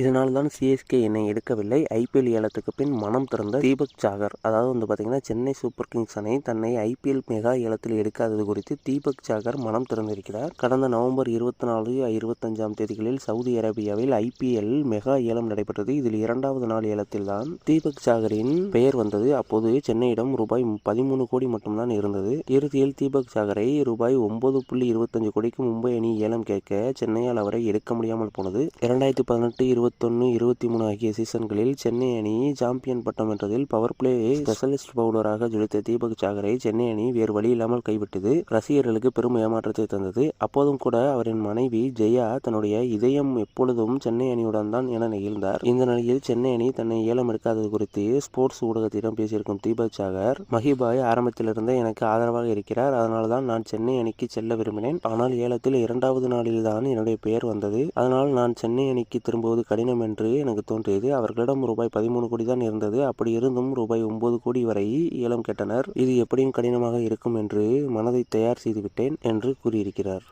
இதனால் தான் சிஎஸ்கே என்னை எடுக்கவில்லை. ஐபிஎல் ஏலத்துக்கு பின் மனம் திறந்த தீபக் சாகர். அதாவது வந்து பார்த்தீங்கன்னா சென்னை சூப்பர் கிங்ஸ் அணை தன்னை ஐபிஎல் மெகா ஏலத்தில் எடுக்காதது குறித்து தீபக் சாகர் மனம் திறந்திருக்கிறார். கடந்த நவம்பர் இருபத்தி நாலு இருபத்தஞ்சாம் தேதிகளில் சவுதி அரேபியாவில் ஐபிஎல் மெகா ஏலம் நடைபெற்றது. இதில் இரண்டாவது நாள் ஏலத்தில் தான் தீபக் சாகரின் பெயர் வந்தது. அப்போது சென்னையிடம் ரூபாய் பதிமூணு கோடி மட்டும்தான் இருந்தது. இறுதியில் தீபக் சாகரை ரூபாய் ஒன்பது புள்ளி இருபத்தஞ்சு கோடிக்கு மும்பை அணி ஏலம் கேட்க சென்னையால் அவரை எடுக்க முடியாமல் போனது. இரண்டாயிரத்தி பதினெட்டு இருபது இருபத்தொன்னு இருபத்தி மூணு ஆகிய சீசன்களில் சென்னை அணி சாம்பியன் பட்டம் வென்றதில் பவர் பிளே ஸ்பெஷலிஸ்ட் பவுலராக ஜொலித்த தீபக் சாகரை சென்னை அணி வேறு வழி இல்லாமல் கைவிட்டது. ரசிகர்களுக்கு பெரும் ஏமாற்றத்தை தந்தது. அப்போதும் கூட அவரின் மனைவி ஜெயா தன்னுடைய இதயம் எப்பொழுதும் சென்னை அணியுடன் தான் என நெகிழ்ந்தார். இந்த நிலையில் சென்னை அணி தன்னை ஏலம் எடுக்காதது குறித்து ஸ்போர்ட்ஸ் ஊடகத்திடம் பேசியிருக்கும் தீபக் சாகர் மஹிபாய் ஆரம்பத்திலிருந்தே எனக்கு ஆதரவாக இருக்கிறார். அதனால்தான் தான் நான் சென்னை அணிக்கு செல்ல விரும்பினேன். ஆனால் ஏலத்தில் இரண்டாவது நாளில்தான் என்னுடைய பெயர் வந்தது. அதனால் நான் சென்னை அணிக்கு திரும்புவது கடினம் என்று எனக்கு தோன்றியது. அவர்களிடம் ரூபாய் பதிமூணு கோடி தான் இருந்தது. அப்படி இருந்தும் ரூபாய் ஒன்பது கோடி வரை ஏலம் கேட்டனர் இது எப்படியும் கடினமாக இருக்கும் என்று மனதை தயார் செய்துவிட்டேன் என்று கூறியிருக்கிறார்.